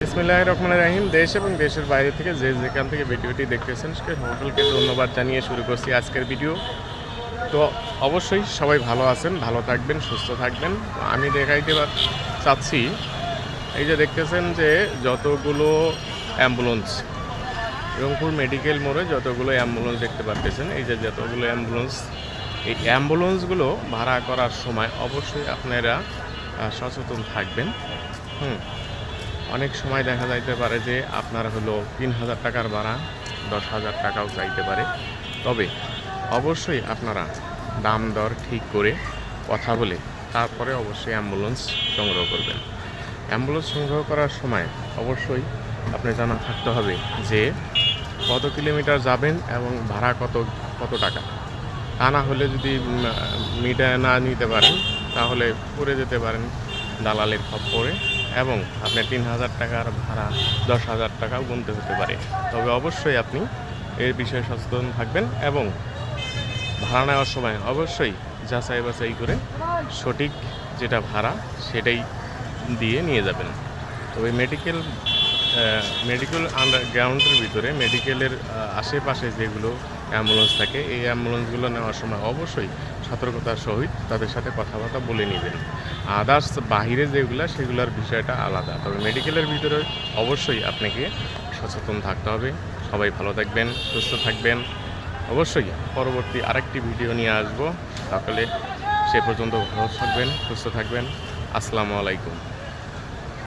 বিসমিল্লাহ রহমান রাহিম দেশ এবং দেশের বাইরে থেকে যে যেখান থেকে ভিডিওটি দেখতেছেন, সে সকলকে ধন্যবাদ জানিয়ে শুরু করছি আজকের ভিডিও। তো অবশ্যই সবাই ভালো আছেন, ভালো থাকবেন, সুস্থ থাকবেন। আমি দেখাইতে চাচ্ছি, এই যে দেখতেছেন যে যতগুলো অ্যাম্বুলেন্স, রংপুর মেডিকেল মোড়ে যতগুলো অ্যাম্বুলেন্স দেখতে পাচ্ছেন এই যে যতগুলো অ্যাম্বুলেন্স, এই অ্যাম্বুলেন্সগুলো ভাড়া করার সময় অবশ্যই আপনারা সচেতন থাকবেন। হুম। অনেক সময় দেখা যাইতে পারে যে আপনার হলো তিন হাজার টাকার ভাড়া, দশ হাজার টাকাও চাইতে পারে। তবে অবশ্যই আপনারা দাম দর ঠিক করে কথা বলে তারপরে অবশ্যই অ্যাম্বুলেন্স সংগ্রহ করবেন। অ্যাম্বুলেন্স সংগ্রহ করার সময় অবশ্যই আপনি জানা থাকতে হবে যে কত কিলোমিটার যাবেন এবং ভাড়া কত কত টাকা। তা না হলে যদি মিটার না নিতে পারেন, তাহলে পড়ে যেতে পারেন দালালের খপ্পরে। এবং আপনি তিন হাজার টাকার ভাড়া দশ হাজার টাকাও গুনতে হতে পারে। তবে অবশ্যই আপনি এর বিষয়ে সচেতন থাকবেন এবং ভাড়া নেওয়ার সময় অবশ্যই যাচাই বাছাই করে সঠিক যেটা ভাড়া সেটাই দিয়ে নিয়ে যাবেন। তবে মেডিকেল মেডিকেল আন্ডারগ্রাউন্ডের ভিতরে মেডিকেলের আশেপাশে যেগুলো অ্যাম্বুলেন্স থাকে, এই অ্যাম্বুলেন্সগুলো নেওয়ার সময় অবশ্যই সতর্কতার সহিত তাদের সাথে কথাবার্তা বলে নেবেন। আদার্স বাহিরে যেগুলো, সেগুলোর বিষয়টা আলাদা। তবে মেডিকেলের ভিতরে অবশ্যই আপনাকে সচেতন থাকতে হবে। সবাই ভালো থাকবেন, সুস্থ থাকবেন। অবশ্যই পরবর্তী আরেকটি ভিডিও নিয়ে আসব। তাহলে সে পর্যন্ত ভালো থাকবেন, সুস্থ থাকবেন। আসসালামু আলাইকুম।